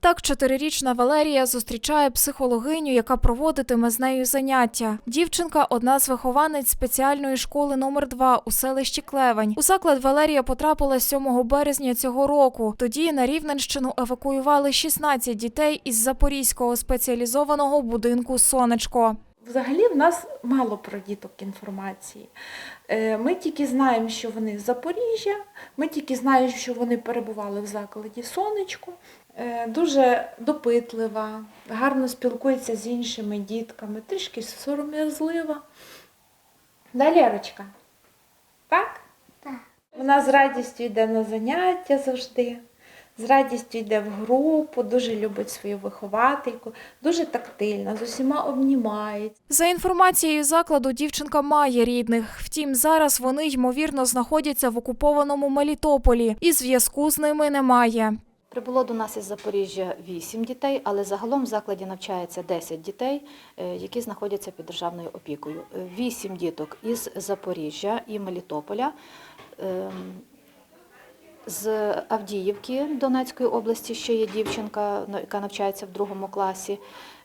Так, чотирирічна Валерія зустрічає психологиню, яка проводитиме з нею заняття. Дівчинка одна з вихованець спеціальної школи номер 2 у селищі Клевень. У заклад Валерія потрапила 7 березня цього року. Тоді на Рівненщину евакуювали 16 дітей із Запорізького спеціалізованого будинку Сонечко. Взагалі в нас мало про діток інформації. Е, Ми тільки знаємо, що вони з Запоріжжя, ми тільки знаємо, що вони перебували в закладі Сонечко. Е, Дуже допитлива, гарно спілкується з іншими дітками, трішки сором'язлива. Да, Лерочка? Так? Так. Вона з радістю йде на заняття завжди, з радістю йде в групу, дуже любить свою виховательку, дуже тактильна, з усіма обнімається. За інформацією закладу, дівчинка має рідних. Втім, зараз вони ймовірно знаходяться в окупованому Мелітополі, і зв'язку з ними немає. Прибуло до нас із Запоріжжя 8 дітей, але загалом в закладі навчається 10 дітей, е, які знаходяться під державною опікою. 8 діток із Запоріжжя і Мелітополя, ем, з Авдіївки Донецької області ще є дівчинка, яка навчається в другому класі,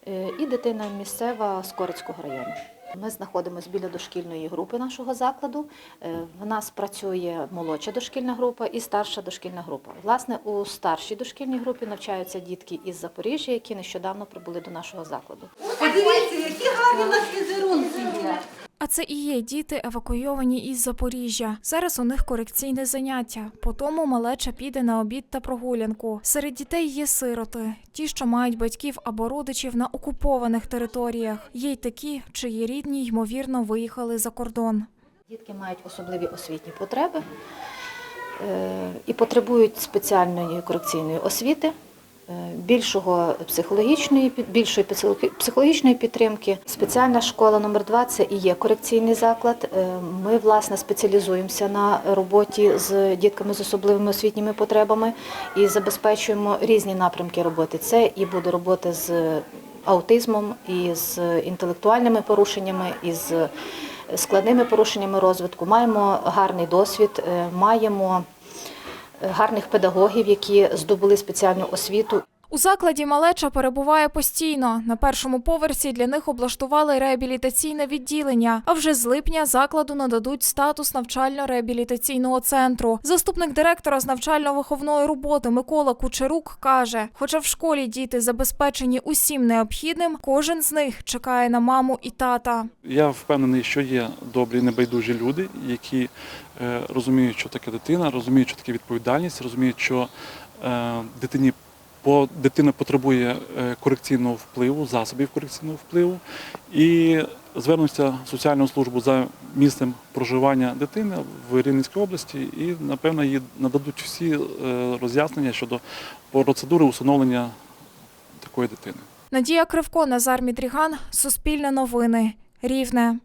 е, і дитина місцева з Корицького району. Ми знаходимося біля дошкільної групи нашого закладу. Е, В нас працює молодша дошкільна група і старша дошкільна група. Власне, у старшій дошкільній групі навчаються дітки із Запоріжжя, які нещодавно прибули до нашого закладу. Подивіться, які гарні у нас візерунки є. А це і є діти, евакуйовані із Запоріжжя. Зараз у них корекційне заняття. Потому малеча піде на обід та прогулянку. Серед дітей є сироти, ті, що мають батьків або родичів на окупованих територіях. Є й такі, чиї рідні ймовірно виїхали за кордон. Дітки мають особливі освітні потреби е, і потребують спеціальної корекційної освіти, більшого психологічної, більшої психологічної підтримки. Спеціальна школа номер 2 це і є корекційний заклад. Е, Ми, власне, спеціалізуємося на роботі з дітками з особливими освітніми потребами і забезпечуємо різні напрямки роботи. Це і буде робота з аутизмом, і з інтелектуальними порушеннями, і з складними порушеннями розвитку. Маємо гарний досвід, е, маємо е, гарних педагогів, які здобули спеціальну освіту. У закладі малеча перебуває постійно. На першому поверсі для них облаштували реабілітаційне відділення. А вже з липня закладу нададуть статус навчально-реабілітаційного центру. Заступник директора з навчально-виховної роботи Микола Кучерук каже: хоча в школі діти забезпечені усім необхідним, кожен з них чекає на маму і тата. Я впевнений, що є добрі небайдужі люди, які е, розуміють, що таке дитина, розуміють, що таке відповідальність, розуміють, що е, дитині по дитина потребує е, корекційного впливу, засобів корекційного впливу, і звернуться в соціальну службу за місцем проживання дитини в Рівненській області, і напевно їй нададуть всі е, роз'яснення щодо процедури усиновлення такої дитини. Надія Кривко, Назар Мідріган, Суспільне новини, Рівне.